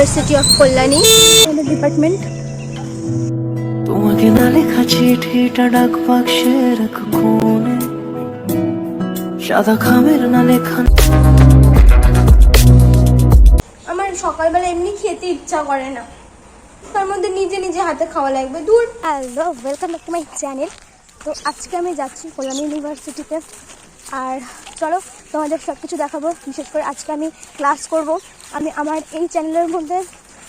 University of Kalyani department তোমাকে না লেখা চিঠিটা ডাক বাক্সের এক কোণে সাদা খামের না লেখা আমার সকালবেলা এমনি খেতে ইচ্ছা করে না। তার মধ্যে নিজে নিজে হাতে খাওয়া লাগবে। দূর। Hello welcome back to my channel তো আজকে আমি যাচ্ছি কল্যাণী ইউনিভার্সিটিতে আর চলো তোমাদের সব কিছু দেখাবো। বিশেষ করে আজকে আমি ক্লাস করব। আমি আমার এই চ্যানেলের মধ্যে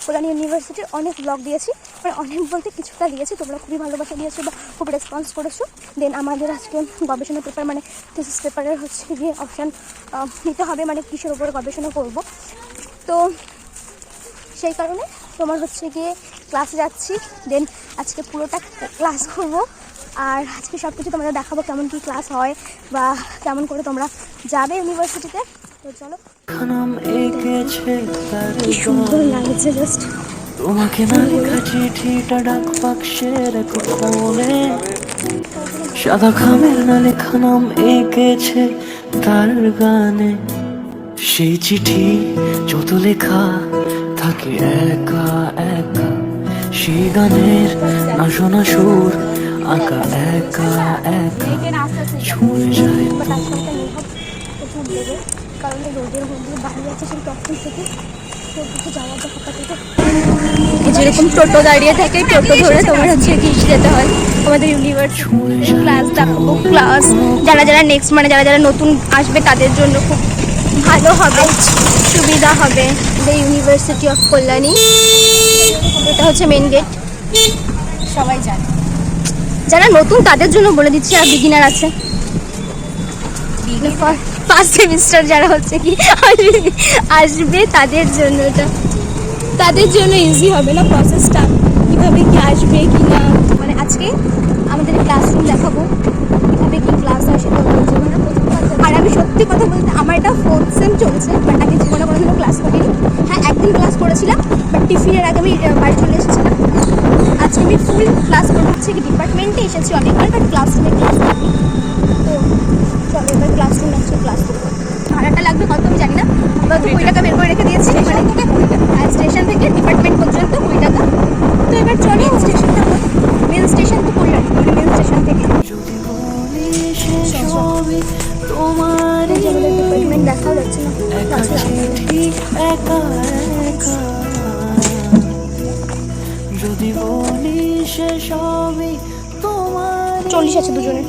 কল্যাণী ইউনিভার্সিটির অনেক ব্লগ দিয়েছি। মানে অনেক বলতে কিছুটা দিয়েছি। তোমরা খুবই ভালোবাসা দিয়েছ বা খুব রেসপন্স করেছ। দেন আমাদের আজকে গবেষণা পেপার মানে থিসিস পেপারের হচ্ছে গিয়ে অপশান নিতে হবে। মানে কিসের উপরে গবেষণা করব। তো সেই কারণে তোমার হচ্ছে গিয়ে ক্লাসে যাচ্ছি। দেন আজকে পুরোটা ক্লাস করব। আর আজকে সব কিছু তোমাদের দেখাবো কেমন কি ক্লাস হয় বা কেমন করে তোমরা যাবে ইউনিভার্সিটিতে তো চলো। কি সুন্দর লাগছে জাস্ট তোমাকে না লেখা চিঠিটা ডাক বাক্সের এক কোণে সাদা খামের না লেখা নাম এঁকেছে তার গানে। সেই চিঠি যত লেখা থাকে একা একা। সেই গানের না শোনা সুর আঁকা একা একা। ছুঁয়ে যায় কারণ রোদের মধ্যে বাড়ি আছে সেই তখন থেকে যেরকম টোটো দাঁড়িয়ে থাকে টোটো ধরে তোমার হচ্ছে কি যেতে হয়। আমাদের ইউনিভার্সিটি ক্লাস দেখাবো ক্লাস যারা যারা নেক্সট মানে যারা যারা নতুন আসবে তাদের জন্য খুব ভালো হবে সুবিধা হবে দ্য ইউনিভার্সিটি অফ কল্যাণী এটা হচ্ছে মেন গেট সবাই জানে। যারা নতুন তাদের জন্য বলে দিচ্ছি আর বিগিনার আছে। ফার্স্ট সেমিস্টার যারা হচ্ছে কি আসবে তাদের জন্য এটা। তাদের জন্য ইজি হবে না প্রসেসটা কীভাবে কি আসবে কি না? মানে আজকে আমাদের ক্লাসরুম দেখাবো। কীভাবে কি ক্লাস প্রথম আর আমি সত্যি কথা বলতে আমার এটা ফোর্থ সেম চলছে বাট আমি জীবনে কোনোদিনও ক্লাস করিনি। হ্যাঁ একদিন ক্লাস করেছিলাম বাট টিফিনের আগে আমি বাড়ি চলে এসেছিলাম। আজকে আমি ফুল ক্লাস করব হচ্ছে ডিপার্টমেন্টে এসেছি অনেকবার বাট ক্লাসরুমে ক্লাস করি তো দেখাও যাচ্ছে না। একা যদি বলি সে সবই তোমার চল্লিশ আছে দুজনের।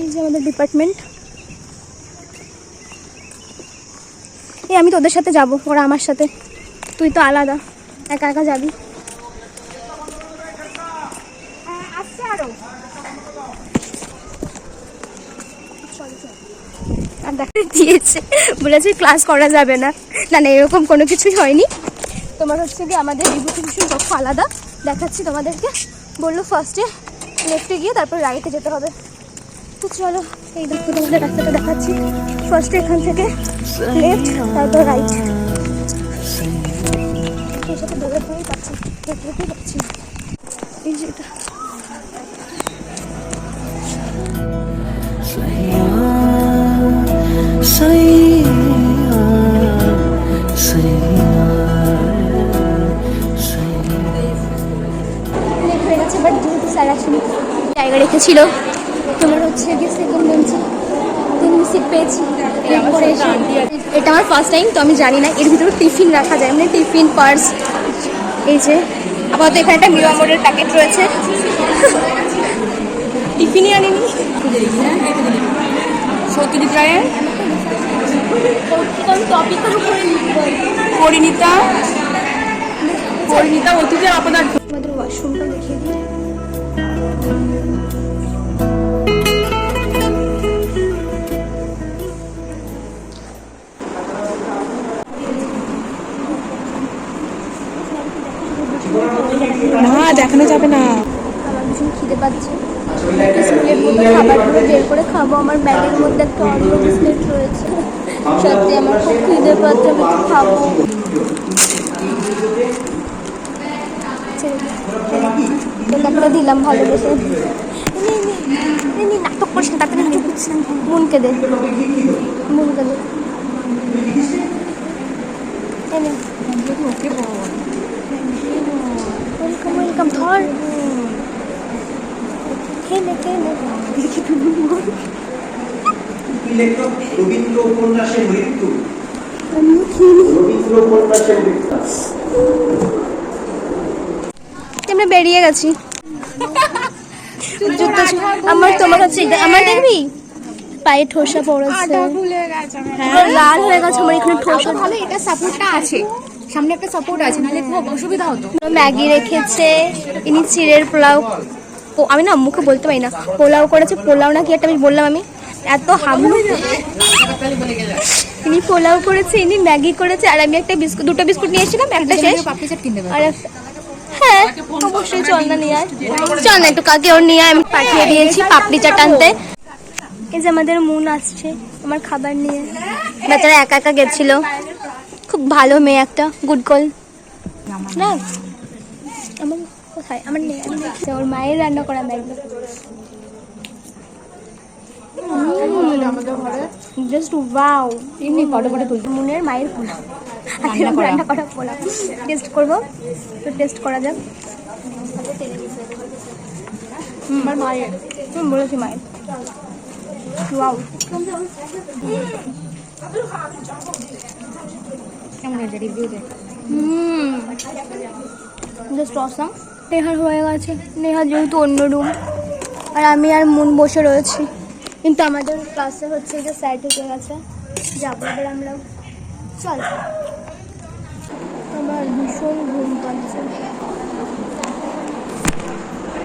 এই যে আমাদের ডিপার্টমেন্ট এই আমি তোদের সাথে যাব ওরা আমার সাথে। তুই তো আলাদা একা একা যাবি। আর দেখা দিয়েছে বলেছে ক্লাস করা যাবে না। না না, এরকম কোনো কিছুই হয়নি। তোমার হচ্ছে কি আমাদের বিভূতিভূষণ কক্ষ আলাদা। দেখাচ্ছি তোমাদেরকে। বলল ফার্স্টে লেফটে গিয়ে তারপর রাইটে যেতে হবে। তো চলো, এই দেখো তোমাদের রাস্তাটা দেখাচ্ছি। ফার্স্টে এখান থেকে লেফট তারপর রাইট এর সাথে দৌড়ে দৌড়েই পাচ্ছি পাচ্ছি এই যে রেখেছিল তোমার হচ্ছে গিয়ে সেকেন্ড বেঞ্চে তিন সিট পেয়েছি। এটা আমার ফার্স্ট টাইম তো আমি জানি না এর ভিতরে টিফিন রাখা যায়। মানে টিফিন পার্স এই যে। আপাতত এখানে একটা মিও মোড়ের প্যাকেট রয়েছে। টিফিনই আনিনি। সত্যজিৎ রায়ের। পরিণীতা। পরিণীতা অতীতের অপদার্থ আমাদের ওয়াশরুমটা দেখিয়ে দিই। না, দেখানো যাবে না। আমার ভীষণ খিদে পাচ্ছে। স্কুলের খাবারগুলো বের করে খাব। আমার ব্যাগের মধ্যে একটা অন্য রয়েছে। সত্যি আমার খুব খিদে পাচ্ছে, আমি খাব। তারপরে দিলাম। ভালোবেসে। নাটক করিস না তাড়াতাড়ি চুপ করছিলাম। মনকে দে। মনকে দে। ওয়েলকাম ধর খেলে খেলে। লেখক রবীন্দ্র উপন্যাসের মৃত্যু। রবীন্দ্র উপন্যাসের মৃত্যু। আমরা বেরিয়ে গেছি। আমার তোমার কাছে আমার দেখবি? পায়ে ঠোসা পড়েছে। লাল হয়ে গেছে আমার এখানে ঠোসা। ভালো এটা সাপোর্টটা আছে। সামনে একটা সাপোর্ট আছে নাহলে খুব অসুবিধা হতো। ম্যাগি রেখেছে ইনি চিড়ের পোলাও ও আমি না মুখে বলতে পারি না পোলাও করেছে পোলাও না কি একটা আমি বললাম আমি এত হামলু ইনি পোলাও করেছে ইনি ম্যাগি করেছে আর আমি একটা বিস্কুট দুটো বিস্কুট নিয়ে এসেছিলাম একটা শেষ। আর হ্যাঁ অবশ্যই চল না নিয়ে আয়। চল না একটু কাকে ওর নিয়ে আয়, আমি পাঠিয়ে দিয়েছি পাপড়ি চাট আনতে। এই যে আমাদের মুন আসছে আমার খাবার নিয়ে। বেচারা একা একা গেছিল। খুব ভালো মেয়ে একটা গুড কল না। আমার কোথায়? আমার নেই। ওর মায়ের রান্না করা ম্যাগি জাস্ট ওয়াও এমনি ফটো ফটো তুলতে মুনের মায়ের রান্না করা। টেস্ট করব। তো টেস্ট করা যাক। আমার মায়ের। হুম বলেছি মায়ের। ওয়াও হুম। জাস্ট নেহার হয়ে গেছে। নেহার যেহেতু অন্য রুম আর আমি আর মন বসে রয়েছি। কিন্তু আমাদের ক্লাসে হচ্ছে যে স্যার ঢুকে গেছে। যাব এবার আমরা। চল। আমার ভীষণ ঘুম পাচ্ছে।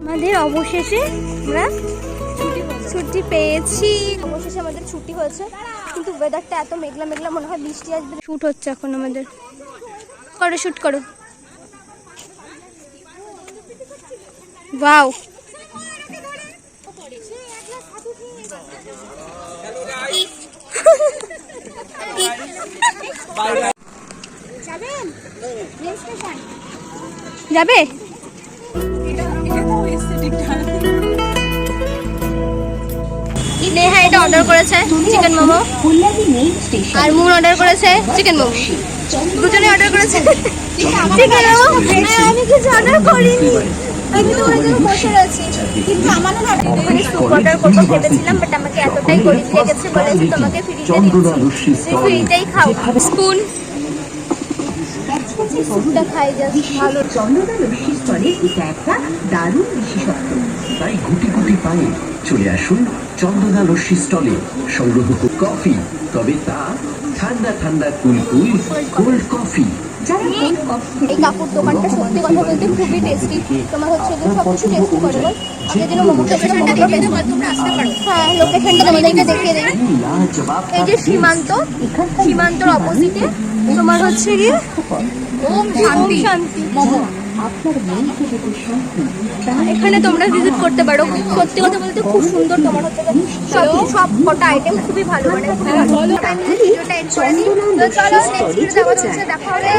আমাদের অবশেষে আমরা ছুটি পেয়েছি। অবশেষে আমাদের ছুটি হয়েছে, কিন্তু ওয়েদারটা এত মেঘলা মেঘলা, মনে হয় বৃষ্টি আসবে। শুট হচ্ছে এখন আমাদের। করো শুট করো। ওয়াও যাবে? নেহা এটা অর্ডার করেছে চিকেন মোমো। আর মুন অর্ডার করেছে চিকেন মোমো। দুজনে অর্ডার করেছে। চিকেন মোমো আমি কিছু অর্ডার করিনি। স্পুন স্যুপটা খাই জাস্ট ভালো চন্দ্রদা লস্যি স্থলে এটা একটা দারুণ বিশেষত্ব। তাই গুটি গুটি পায়ে চলে আসুন চন্দ্রদা লস্যি স্টলে। সংগ্রহ কফি তবে তা ঠান্ডা ঠান্ডা কুল কুল কোল্ড কফি। যারা কোল্ড কফি এই কাপড় দোকানটা সত্যি কথা বলতে খুবই টেস্টি। তোমার হচ্ছে যে সব কিছু টেস্টি করে। বল আগে যেন মোমো লোকেশনটা দেখিয়ে দেবো তোমরা আসতে পারো হ্যাঁ লোকেশনটা তোমাদেরকে দেখিয়ে দেই। এই যে সীমান্ত সীমান্তর অপোজিটে তোমার হচ্ছে গিয়ে? ওম শান্তি। শান্তি। মোমো। আপনার মনকে যদি শান্তি এখানে তোমরা ভিজিট করতে পারো। সত্যি কথা বলতে খুব সুন্দর তোমার হচ্ছে সব সব কটা আইটেম খুবই ভালো। মানে খুবই ভিডিওটা এন্ড করে দিই তো চলো নেক্সট দেখা হবে।